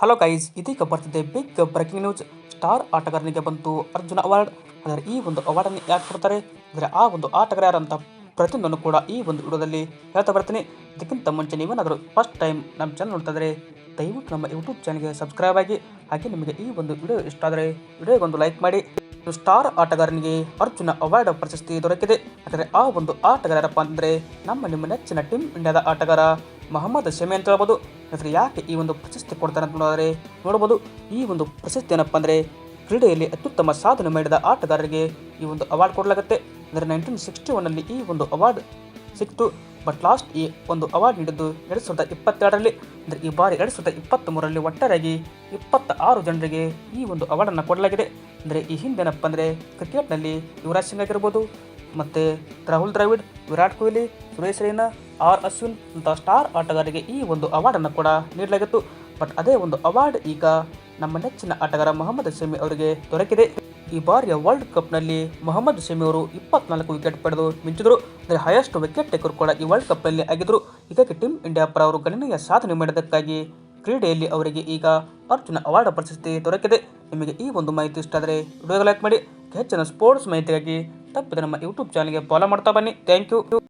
Hello guys ಇದೀಗ ಬರ್ತಿದೆ big breaking news star ಆಟಗಾರನಿಗೆ ಬಂತು ಅರ್ಜುನ ಅವಾರ್ಡ್ ಆದರೆ ಈ ಒಂದು ಅವಾರ್ಡನ್ನು ಯಾಕೆ ಕೊಡ್ತಾರೆ? ಅಂದರೆ ಆ ಒಂದು ಆಟಗಾರ ಯಾರಂತ ಪ್ರತಿಯೊಂದನ್ನು ಕೂಡ ಈ ಒಂದು ವಿಡಿಯೋದಲ್ಲಿ ಹೇಳ್ತಾ ಬರ್ತೀನಿ. ಇದಕ್ಕಿಂತ ಮುಂಚೆ ನೀವೇನಾದರೂ ಫಸ್ಟ್ ಟೈಮ್ ನಮ್ಮ ಚಾನಲ್ ನೋಡ್ತಾ ಇದ್ರೆ ದಯವಿಟ್ಟು ನಮ್ಮ ಯೂಟ್ಯೂಬ್ ಚಾನಲ್ಗೆ ಸಬ್ಸ್ಕ್ರೈಬ್ ಆಗಿ, ಹಾಗೆ ನಿಮಗೆ ಈ ಒಂದು ವಿಡಿಯೋ ಇಷ್ಟ ಆದರೆ ವಿಡಿಯೋಗೊಂದು ಲೈಕ್ ಮಾಡಿ. ಸ್ಟಾರ್ ಆಟಗಾರನಿಗೆ ಅರ್ಜುನ ಅವಾರ್ಡ್ ಪ್ರಶಸ್ತಿ ದೊರಕಿದೆ. ಆದರೆ ಆ ಒಂದು ಆಟಗಾರಪ್ಪ ಅಂದರೆ ನಮ್ಮ ನಿಮ್ಮ ನೆಚ್ಚಿನ ಟೀಮ್ ಇಂಡಿಯಾದ ಆಟಗಾರ ಮೊಹಮ್ಮದ್ ಶಮಿ ಅಂತ ಹೇಳ್ಬೋದು. ಆದರೆ ಯಾಕೆ ಈ ಒಂದು ಪ್ರಶಸ್ತಿ ಕೊಡ್ತಾರೆ ಅಂತ ನೋಡಿದ್ರೆ ನೋಡ್ಬೋದು, ಈ ಒಂದು ಪ್ರಶಸ್ತಿ ಏನಪ್ಪ ಅಂದರೆ ಕ್ರೀಡೆಯಲ್ಲಿ ಅತ್ಯುತ್ತಮ ಸಾಧನೆ ಮಾಡಿದ ಆಟಗಾರರಿಗೆ ಈ ಒಂದು ಅವಾರ್ಡ್ ಕೊಡಲಾಗುತ್ತೆ. ಅಂದರೆ ನೈನ್ಟೀನ್ ಸಿಕ್ಸ್ಟಿ ಒನ್ನಲ್ಲಿ ಈ ಒಂದು ಅವಾರ್ಡ್ ಸಿಕ್ತು. ಬಟ್ ಲಾಸ್ಟ್ ಈ ಒಂದು ಅವಾರ್ಡ್ ನೀಡಿದ್ದು ಎರಡು ಸಾವಿರದ ಇಪ್ಪತ್ತೆರಡರಲ್ಲಿ, ಅಂದರೆ ಈ ಬಾರಿ ಎರಡು ಸಾವಿರದ ಇಪ್ಪತ್ತ್ ಮೂರರಲ್ಲಿ ಒಟ್ಟಾರೆಯಾಗಿ ಇಪ್ಪತ್ತ ಆರು ಜನರಿಗೆ ಈ ಒಂದು ಅವಾರ್ಡನ್ನು ಕೊಡಲಾಗಿದೆ. ಅಂದರೆ ಈ ಹಿಂದೆನಪ್ಪ ಅಂದರೆ ಕ್ರಿಕೆಟ್ನಲ್ಲಿ ಯುವರಾಜ್ ಸಿಂಗ್ ಆಗಿರ್ಬೋದು, ಮತ್ತು ರಾಹುಲ್ ದ್ರಾವಿಡ್, ವಿರಾಟ್ ಕೊಹ್ಲಿ, ಸುರೇಶ್ ರೈನಾ ಆರ್ ಅಶ್ವಿನ್, ಅಂತ ಸ್ಟಾರ್ ಆಟಗಾರರಿಗೆ ಈ ಒಂದು ಅವಾರ್ಡನ್ನು ಕೂಡ ನೀಡಲಾಗಿತ್ತು. ಬಟ್ ಅದೇ ಒಂದು ಅವಾರ್ಡ್ ಈಗ ನಮ್ಮ ನೆಚ್ಚಿನ ಆಟಗಾರ ಮೊಹಮ್ಮದ್ ಶಮಿ ಅವರಿಗೆ ದೊರಕಿದೆ. ಈ ಬಾರಿಯ ವರ್ಲ್ಡ್ ಕಪ್ನಲ್ಲಿ ಮೊಹಮ್ಮದ್ ಶಮಿ ಅವರು ಇಪ್ಪತ್ನಾಲ್ಕು ವಿಕೆಟ್ ಪಡೆದು ಮಿಂಚಿದರು. ಅಂದರೆ ಹೈಯೆಸ್ಟ್ ವಿಕೆಟ್ ಟೇಕರ್ ಕೂಡ ಈ ವರ್ಲ್ಡ್ ಕಪ್ನಲ್ಲಿ ಆಗಿದ್ದರು ಇದಕ್ಕೆ ಟೀಮ್ ಇಂಡಿಯಾ ಪರ ಅವರು ಗಣನೀಯ ಸಾಧನೆ ಮಾಡಿದ್ದಕ್ಕಾಗಿ ಕ್ರೀಡೆಯಲ್ಲಿ ಅವರಿಗೆ ಈಗ ಅರ್ಜುನ ಅವಾರ್ಡ್ ಪ್ರಶಸ್ತಿ ದೊರಕಿದೆ. ನಿಮಗೆ ಈ ಒಂದು ಮಾಹಿತಿ ಇಷ್ಟ ಆದರೆ ವಿಡಿಯೋಗೆ ಲೈಕ್ ಮಾಡಿ. ಹೆಚ್ಚಿನ ಸ್ಪೋರ್ಟ್ಸ್ ಮಾಹಿತಿಗಾಗಿ ತಪ್ಪಿದ ನಮ್ಮ ಯೂಟ್ಯೂಬ್ ಚಾನಲ್ಗೆ ಫಾಲೋ ಮಾಡ್ತಾ ಬನ್ನಿ. Thank you